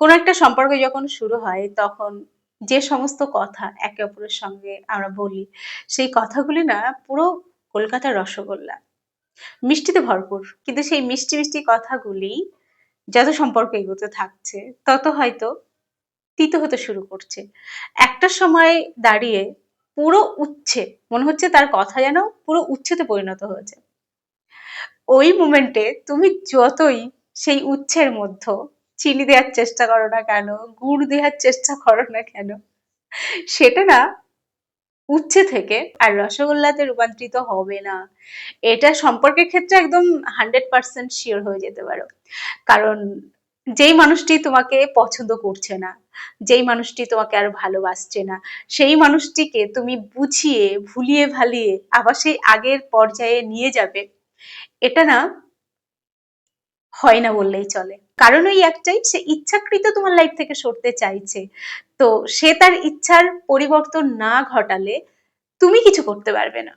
কোনো একটা সম্পর্ক যখন শুরু হয়, তখন যে সমস্ত কথা একে অপরের সঙ্গে আমরা বলি, সেই কথাগুলি না পুরো কলকাতার রসগোল্লা। মিষ্টিতে ভরপুর, কিন্তু সেই মিষ্টি মিষ্টি কথাগুলি যত সম্পর্ক এগোতে থাকছে, তত হয়তো তিতো হতে শুরু করছে। একটা সময় দাঁড়িয়ে পুরো উচ্ছে, মনে হচ্ছে তার কথা যেন পুরো উচ্ছেতে পরিণত হয়েছে। ওই মুমেন্টে তুমি যতই সেই উচ্ছের মধ্যে চিনি দেওয়ার চেষ্টা করো না কেন? গুড় দেওয়ার চেষ্টা করো না কেন? সেটা না, উচ্ছে থেকে আর রসগোল্লাতে রূপান্তরিত হবে না। এটা সম্পর্কের ক্ষেত্রে একদম হান্ড্রেড পার্সেন্ট শিওর হয়ে যেতে পারো। কারণ যেই মানুষটি তোমাকে পছন্দ করছে না, যেই মানুষটি তোমাকে আর ভালোবাসছে না, সেই মানুষটিকে তুমি বুঝিয়ে, ভুলিয়ে ভালিয়ে আবার সেই আগের পর্যায়ে নিয়ে যাবে, এটা না হয় না বললেই চলে। কারণ ওই একটাই, সে ইচ্ছাকৃত তোমার লাইফ থেকে সরতে চাইছে। তো সে তার ইচ্ছার পরিবর্তন না ঘটালে তুমি কিছু করতে পারবে না।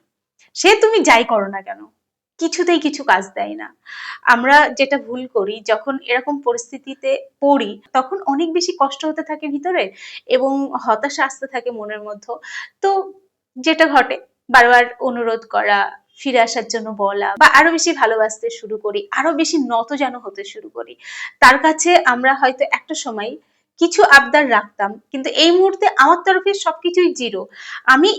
সে তুমি যাই করো না কেন, কিছুতেই কিছু কাজ দেয় না। আমরা যেটা ভুল করি, যখন এরকম পরিস্থিতিতে পড়ি, তখন অনেক বেশি কষ্ট হতে থাকে ভিতরে এবং হতাশা আসতে থাকে মনের মধ্যে। তো যেটা ঘটে, বারবার অনুরোধ করা ফিরে আসার জন্য বলা বা আরও বেশি ভালোবাসতে শুরু করি, আরও বেশি নত যেন হতে শুরু করি। তার কাছে আমরা হয়তো একটা সময় কিছু আবদার রাখতাম, কিন্তু এই মুহূর্তে আমার তরফে সবকিছুই জিরো। আমি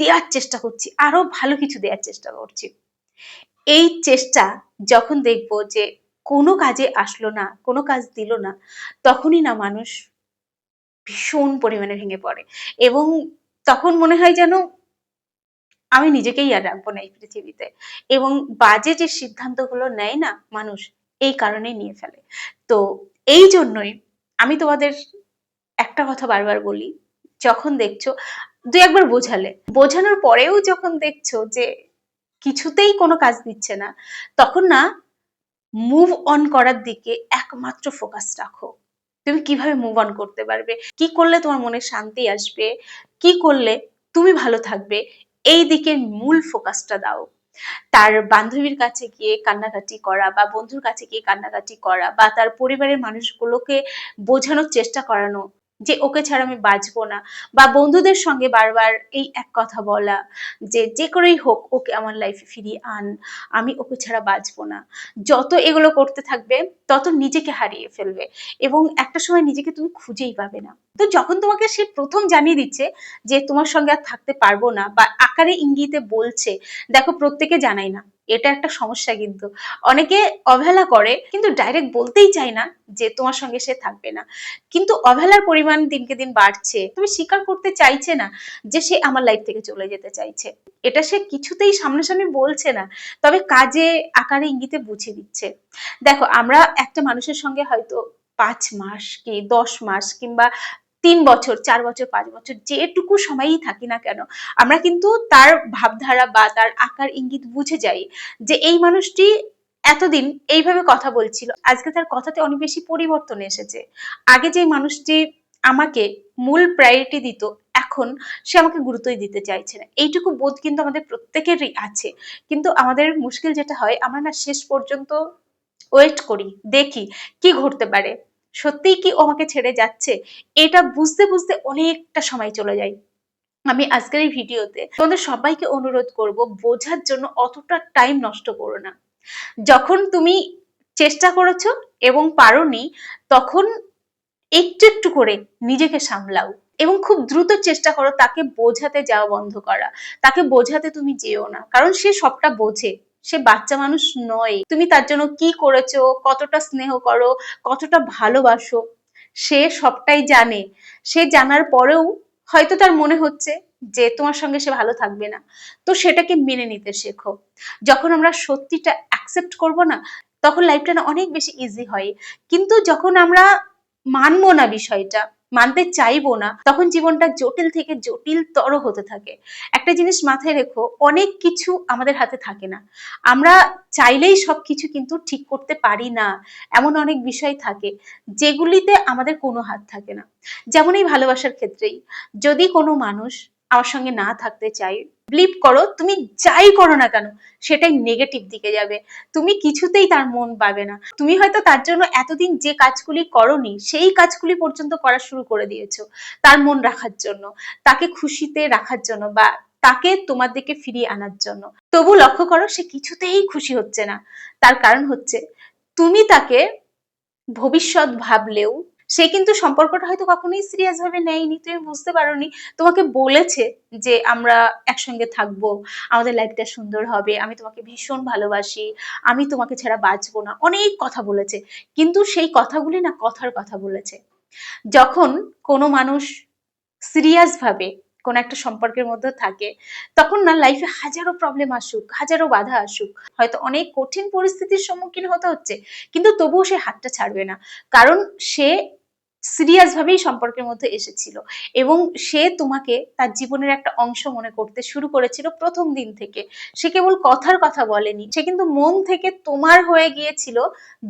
দেওয়ার চেষ্টা করছি, আরও ভালো কিছু দেওয়ার চেষ্টা করছি। এই চেষ্টা যখন দেখব যে কোনো কাজে আসলো না, কোনো কাজ দিল না, তখনই না মানুষ ভীষণ পরিমাণে ভেঙে পড়ে। এবং তখন মনে হয় যেন আমি নিজেকেই আর রাখব না এই পৃথিবীতে। এবং বাজে যে সিদ্ধান্তগুলো নেয় না মানুষ, এই কারণে নিয়ে ফেলে। তো এই জন্যই আমি তোমাদের একটা কথা বারবার বলি, যখন দেখছ, দু একবার বোঝালে। বোঝানোর পরেও যখন দেখছ যে কিছুতেই কোনো কাজ দিচ্ছে না, তখন না মুভ অন করার দিকে একমাত্র ফোকাস রাখো। তুমি কীভাবে মুভ অন করতে পারবে? কি করলে তোমার মনে শান্তি আসবে? কি করলে তুমি ভালো থাকবে? এই দিকের মূল ফোকাসটা দাও। তার বান্ধবীর কাছে গিয়ে কান্নাকাটি করা বা বন্ধুর কাছে গিয়ে কান্নাকাটি করা বা তার পরিবারের মানুষগুলোকে বোঝানোর চেষ্টা করানো যে ওকে ছাড়া আমি বাঁচবো না। বা বন্ধুদের সঙ্গে বারবার এই এক কথা বলা, যে যে করেই হোক ওকে আমার লাইফে ফিরিয়ে আন, আমি ওকে ছাড়া বাঁচবো না। যত এগুলো করতে থাকবে, তত নিজেকে হারিয়ে ফেলবে। এবং একটা সময় নিজেকে তুমি খুঁজেই পাবে না। তো যখন তোমাকে সে প্রথম জানিয়ে দিচ্ছে যে তোমার সঙ্গে আর থাকতে পারব না, বা আকারে ইঙ্গিতে বলছে, দেখো প্রত্যেকে জানাই না। এটা একটা সমস্যা কিন্তু। অনেকে অবহেলা করে, কিন্তু ডাইরেক্ট বলতেই চায় না যে তোমার সঙ্গে সে থাকবে না। কিন্তু অবহেলার পরিমাণ দিনকে দিন বাড়ছে। তুমি স্বীকার করতে চাইছে না যে সে আমার লাইফ থেকে চলে যেতে চাইছে। এটা সে কিছুতেই সামনাসামনি বলছে না, তবে কাজে আকারে ইঙ্গিতে বুঝিয়ে দিচ্ছে। দেখো, আমরা একটা মানুষের সঙ্গে হয়তো পাঁচ মাস কি দশ মাস কিংবা তিন বছর, চার বছর, পাঁচ বছর, যেটুকু সময়ই থাকি না কেন, আমরা কিন্তু তার ভাবধারা বা তার আকার ইঙ্গিত বুঝে যাই যে এই মানুষটি এতদিন এইভাবে কথা বলছিল, আজকে তার কথাতে অনেক বেশি পরিবর্তন এসেছে। আগে যে মানুষটি আমাকে মূল প্রায়োরিটি দিত, এখন সে আমাকে গুরুত্বই দিতে চাইছে না। এইটুকু বোধ কিন্তু আমাদের প্রত্যেকেরই আছে। কিন্তু আমাদের মুশকিল যেটা হয়, আমরা না শেষ পর্যন্ত ওয়েট করি, দেখি কি ঘটতে পারে। সত্যিই কি ও আমাকে ছেড়ে যাচ্ছে? এটা বুঝতে বুঝতে অনেকটা সময় চলে যায়। আমি আজকের এই ভিডিওতে তোমাদের সবাইকে অনুরোধ করব, বোঝার জন্য অতটা টাইম নষ্ট করো না। যখন তুমি চেষ্টা করেছ এবং পারোনি, তখন একটু একটু করে নিজেকে সামলাও এবং খুব দ্রুত চেষ্টা করো তাকে বোঝাতে যাওয়া বন্ধ করা। তাকে বোঝাতে তুমি যেও না, কারণ সে সবটা বোঝে। সে বাচ্চা মানুষ নয়। তুমি তার জন্য কি করেছ? কতটা স্নেহ করো? কতটা ভালোবাসো? সে সবটাই জানে। সে জানার পরেও হয়তো তার মনে হচ্ছে যে তোমার সঙ্গে সে ভালো থাকবে না। তো সেটাকে মেনে নিতে শেখো। যখন আমরা সত্যিটা অ্যাকসেপ্ট করব না, তখন লাইফটা না অনেক বেশি ইজি হয়। কিন্তু যখন আমরা মানবো না বিষয়টা মানতে চাইব না, তখন জীবনটা জটিল থেকে জটিলতর হতে থাকে। একটা জিনিস মাথায় রেখো, অনেক কিছু আমাদের হাতে থাকে না। আমরা চাইলেই সব কিছু কিন্তু ঠিক করতে পারি না, এমন অনেক বিষয় থাকে, যেগুলিতে আমাদের কোনো হাত থাকে না। যেমন এই ভালোবাসার ক্ষেত্রেই, যদি কোনো মানুষ আমার সঙ্গে না থাকতে চাই। বিলিভ করো, তুমি যাই করো না কেন, সেটাই নেগেটিভ দিকে যাবে। তুমি কিছুতেই তার মন পাবে না। তুমি হয়তো তার জন্য এতদিন যে কাজগুলি করনি, সেই কাজগুলি পর্যন্ত করা শুরু করে দিয়েছ তার মন রাখার জন্য, তাকে খুশিতে রাখার জন্য বা তাকে তোমার দিকে ফিরিয়ে আনার জন্য। তবু লক্ষ্য করো, সে কিছুতেই খুশি হচ্ছে না। তার কারণ হচ্ছে, তুমি তাকে ভবিষ্যৎ ভাবলেও সে কিন্তু সম্পর্কটা হয়তো কখনোই সিরিয়াস ভাবে নেয়নি, তুমি বুঝতে পারোনি। তোমাকে বলেছে যে আমরা একসঙ্গে থাকব, আমাদের লাইফটা সুন্দর হবে, আমি তোমাকে ভীষণ ভালোবাসি, আমি তোমাকে ছাড়া বাঁচবো না। অনেক কথা বলেছে, কিন্তু সেই কথাগুলি না কথার কথা বলেছে। যখন কোনো মানুষ সিরিয়াস ভাবে কোনো একটা সম্পর্কের মধ্যে থাকে, তখন না লাইফে হাজারো প্রবলেম আসুক, হাজারো বাধা আসুক। হয়তো অনেক কঠিন পরিস্থিতির সম্মুখীন হতে হচ্ছে, কিন্তু তবুও সে হাতটা ছাড়বে না। কারণ সে সিরিয়াস ভাবেই সম্পর্কের মধ্যে এসেছিল। এবং সে তোমাকে তার জীবনের একটা অংশ মনে করতে শুরু করেছিল প্রথম দিন থেকে। সে কেবল কথার কথা বলেনি, সে কিন্তু মন থেকে তোমার হয়ে গিয়েছিল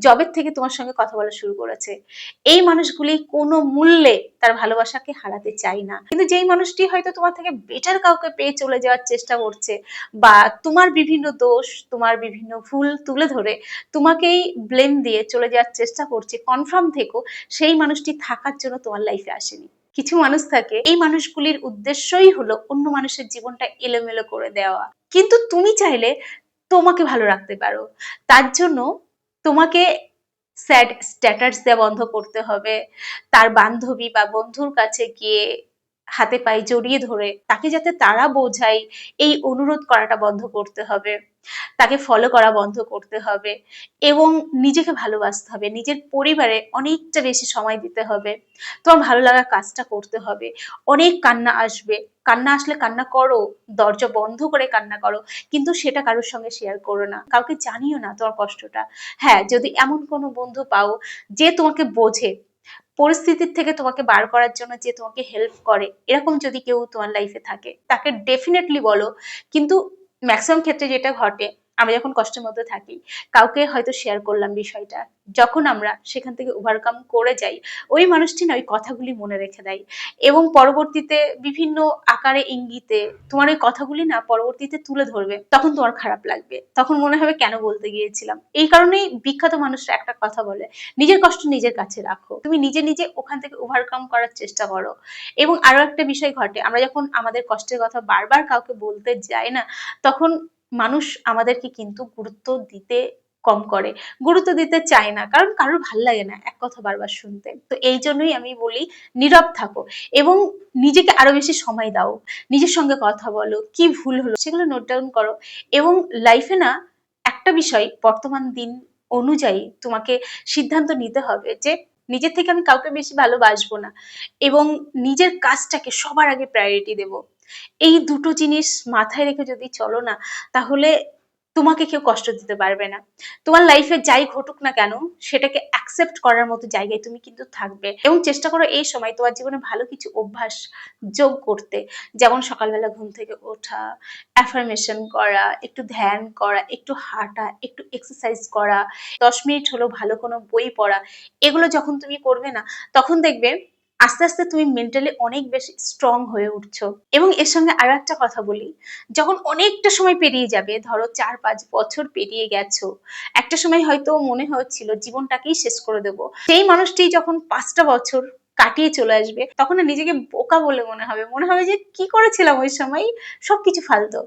জবের থেকে তোমার সঙ্গে কথা বলা শুরু করেছে। এই মানুষগুলি কোনো মূল্যে তার ভালোবাসাকে হারাতে চায় না। কিন্তু যেই মানুষটি হয়তো তোমার থেকে বেটার কাউকে পেয়ে চলে যাওয়ার চেষ্টা করছে, বা তোমার বিভিন্ন দোষ, তোমার বিভিন্ন ভুল তুলে ধরে তোমাকেই ব্লেম দিয়ে চলে যাওয়ার চেষ্টা করছে কনফার্ম থেকো সেই মানুষটি থাকার জন্য তোমার লাইফে আসেনি। কিছু মানুষ থাকে, এই মানুষগুলির উদ্দেশ্যই হলো অন্য মানুষের জীবনটা এলোমেলো করে দেওয়া। কিন্তু তুমি চাইলে তোমাকে ভালো রাখতে পারো। তার জন্য তোমাকে স্যাড স্ট্যাটাস দেওয়া বন্ধ করতে হবে। তার বান্ধবী বা বন্ধুর কাছে গিয়ে হাতে পায়ে জড়িয়ে ধরে তাকে যাতে তারা বোঝায়, এই অনুরোধ করাটা বন্ধ করতে হবে। তাকে ফলো করা বন্ধ করতে হবে এবং নিজেকে ভালোবাসতে হবে। নিজের পরিবারে অনেকটা বেশি সময় দিতে হবে। তোমার ভালো লাগা কাজটা করতে হবে। অনেক কান্না আসবে। কান্না আসলে কান্না করো, দরজা বন্ধ করে কান্না করো, কিন্তু সেটা কারোর সঙ্গে শেয়ার করো না। কাউকে জানিও না তোমার কষ্টটা। হ্যাঁ যদি এমন কোনো বন্ধু পাও যে তোমাকে বোঝে পরিস্থিতির থেকে তোমাকে বার করার জন্য যে তোমাকে হেল্প করে, এরকম যদি কেউ তোমার লাইফে থাকে, তাকে ডেফিনেটলি বলো। কিন্তু ম্যাক্সিমাম ক্ষেত্রে যেটা ঘটে আমরা যখন কষ্টের মধ্যে থাকি। কাউকে হয়তো শেয়ার করলাম বিষয়টা। যখন আমরা সেখান থেকে ওভারকাম করে যাই, ওই মানুষটি না ওই কথাগুলি মনে রেখে দেয়। এবং পরবর্তীতে বিভিন্ন আকারে ইঙ্গিতে তোমার ওই কথাগুলি না পরবর্তীতে তুলে ধরবে, তখন তোমার খারাপ লাগবে। তখন মনে হবে, কেন বলতে গিয়েছিলাম? এই কারণেই বিখ্যাত মানুষরা একটা কথা বলে, নিজের কষ্ট নিজের কাছে রাখো। তুমি নিজে নিজে ওখান থেকে ওভারকাম করার চেষ্টা করো। এবং আরও একটা বিষয় ঘটে, আমরা যখন আমাদের কষ্টের কথা বারবার কাউকে বলতে যাই না, তখন মানুষ আমাদেরকে কিন্তু গুরুত্ব দিতে কম করে। গুরুত্ব দিতে চায় না, কারণ কারোর ভালো লাগে না এক কথা বারবার শুনতে। তো এই জন্যই আমি বলি, নীরব থাকো এবং নিজেকে আরও বেশি সময় দাও। নিজের সঙ্গে কথা বলো, কি ভুল হলো সেগুলো নোট ডাউন করো এবং লাইফে না একটা বিষয় বর্তমান দিন অনুযায়ী তোমাকে সিদ্ধান্ত নিতে হবে যে নিজের থেকে আমি কাউকে বেশি ভালোবাসবো না এবং নিজের কাজটাকে সবার আগে প্রায়োরিটি দেব। এই দুটো জিনিস মাথায় রেখে যদি চলো না, তাহলে তোমাকে কেউ কষ্ট দিতে পারবে না। তোমার লাইফে যাই ঘটুক না কেন, সেটাকে অ্যাকসেপ্ট করার মতো জায়গায় তুমি কিন্তু থাকবে। এবং চেষ্টা করো এই সময় তোমার জীবনে ভালো কিছু অভ্যাস যোগ করতে। যেমন সকালবেলা ঘুম থেকে ওঠা অ্যাফার্মেশন করা, একটু ধ্যান করা, একটু হাঁটা, একটু এক্সারসাইজ করা, দশ মিনিট হলো ভালো কোনো বই পড়া, এগুলো যখন তুমি করবে না, তখন দেখবে আস্তে আস্তে তুমি মেন্টালি অনেক বেশি স্ট্রং হয়ে উঠছো। এবং এর সঙ্গে আরও একটা কথা বলি, যখন অনেকটা সময় পেরিয়ে যাবে, ধরো চার পাঁচ বছর পেরিয়ে গেছো, একটা সময় হয়তো মনে হচ্ছিল জীবনটাকেই শেষ করে দেব। সেই মানুষটি যখন পাঁচটা বছর কাটিয়ে চলে আসবে, তখন নিজেকে বোকা বলে মনে হবে। মনে হবে যে, কি করেছিলাম ওই সময়? সবকিছু ফালতো।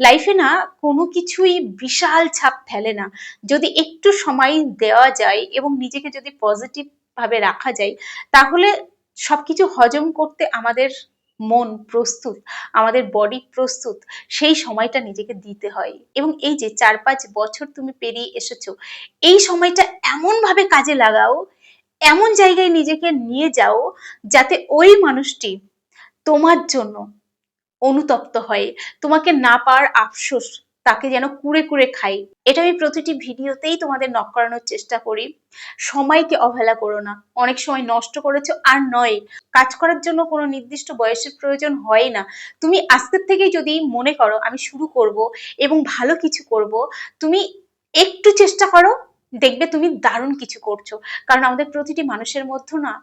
লাইফে না, কোনো কিছুই বিশাল ছাপ ফেলে না। যদি একটু সময় দেওয়া যায় এবং নিজেকে যদি পজিটিভ ভাবে রাখা যায়, তাহলে সবকিছু হজম করতে আমাদের মন প্রস্তুত, আমাদের বডি প্রস্তুত, সেই সময়টা নিজেকে দিতে হয়। এবং এই যে চার পাঁচ বছর তুমি পেরিয়ে এসেছ, এই সময়টা এমন ভাবে কাজে লাগাও, এমন জায়গায় নিজেকে নিয়ে যাও, যাতে ওই মানুষটি তোমার জন্য অনুতপ্ত হয়, তোমাকে না পাওয়ার আফসোস তাকে যেন কুড়ে কুড়ে খাই। এটা আমি প্রতিটি ভিডিওতেই তোমাদের নক করানোর চেষ্টা করি। সময়কে অবহেলা করো না। অনেক সময় নষ্ট করেছ আর নয়। কাজ করার জন্য কোনো নির্দিষ্ট বয়সের প্রয়োজন হয় না। তুমি আজকের থেকেই যদি মনে করো, আমি শুরু করব এবং ভালো কিছু করব, তুমি একটু চেষ্টা করো, দেখবে তুমি দারুণ কিছু করছ। কারণ আমাদের প্রতিটি মানুষের মধ্যে না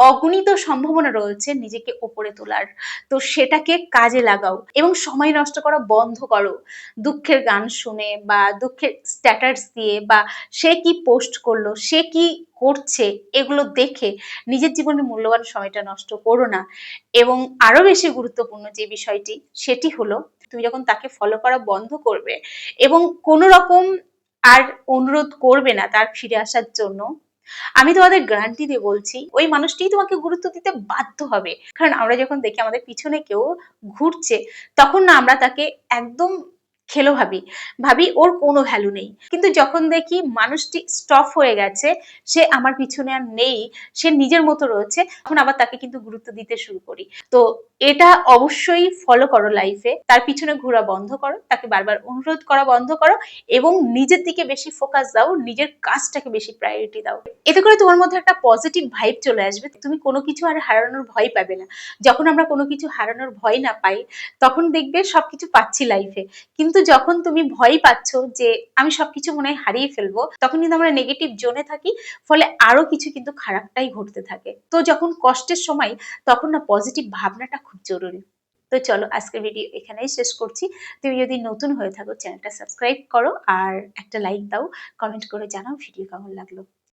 অগণিত সম্ভাবনা রয়েছে নিজেকে ওপরে তোলার। তো সেটাকে কাজে লাগাও এবং সময় নষ্ট করা বন্ধ করো। দুঃখের গান শুনে বা দুঃখের স্ট্যাটাস দিয়ে বা সে কি পোস্ট করল, সে কি করছে, এগুলো দেখে নিজের জীবনের মূল্যবান সময়টা নষ্ট করো না। এবং আরও বেশি গুরুত্বপূর্ণ যে বিষয়টি, সেটি হলো তুমি যখন তাকে ফলো করা বন্ধ করবে এবং কোনো রকম আর অনুরোধ করবে না তার ফিরে আসার জন্য আমি তোমাদের গ্যারান্টি দিয়ে বলছি, ওই মানুষটি তোমাকে গুরুত্ব দিতে বাধ্য হবে। কারণ আমরা যখন দেখি আমাদের পিছনে কেউ ঘুরছে, তখন না আমরা তাকে একদম খেলো ভাবি। ভাবি, ওর কোনো ভ্যালু নেই। কিন্তু যখন দেখি মানুষটি স্টপ হয়ে গেছে, সে আমার পিছনে আর নেই, সে নিজের মতো রয়েছে, তখন আবার তাকে কিন্তু গুরুত্ব দিতে শুরু করি। তো এটা অবশ্যই ফলো করো লাইফে তার পিছনে ঘোরা বন্ধ করো, তাকে বারবার অনুরোধ করা বন্ধ করো এবং নিজের দিকে বেশি ফোকাস দাও, নিজের কাজটাকে বেশি প্রায়োরিটি দাও। এতে করে তোমার মধ্যে একটা পজিটিভ ভাইব চলে আসবে। তুমি কোনো কিছু আর হারানোর ভয় পাবে না। যখন আমরা কোনো কিছু হারানোর ভয় না পাই, তখন দেখবে সবকিছু পাচ্ছি লাইফে কিন্তু যখন তুমি ভয় পাচ্ছ যে আমি সবকিছু মনে হয় হারিয়ে ফেলব, তখন কিন্তু আমরা নেগেটিভ জোনে থাকি, ফলে আরও কিছু কিন্তু খারাপটাই ঘটতে থাকে। তো যখন কষ্টের সময়, তখন না পজিটিভ ভাবনাটা খুব জরুরি। তো চলো আজকের ভিডিও এখানেই শেষ করছি। তুমি যদি নতুন হয়ে থাকো চ্যানেলটা সাবস্ক্রাইব করো আর একটা লাইক দাও কমেন্ট করে জানাও ভিডিও কেমন লাগল।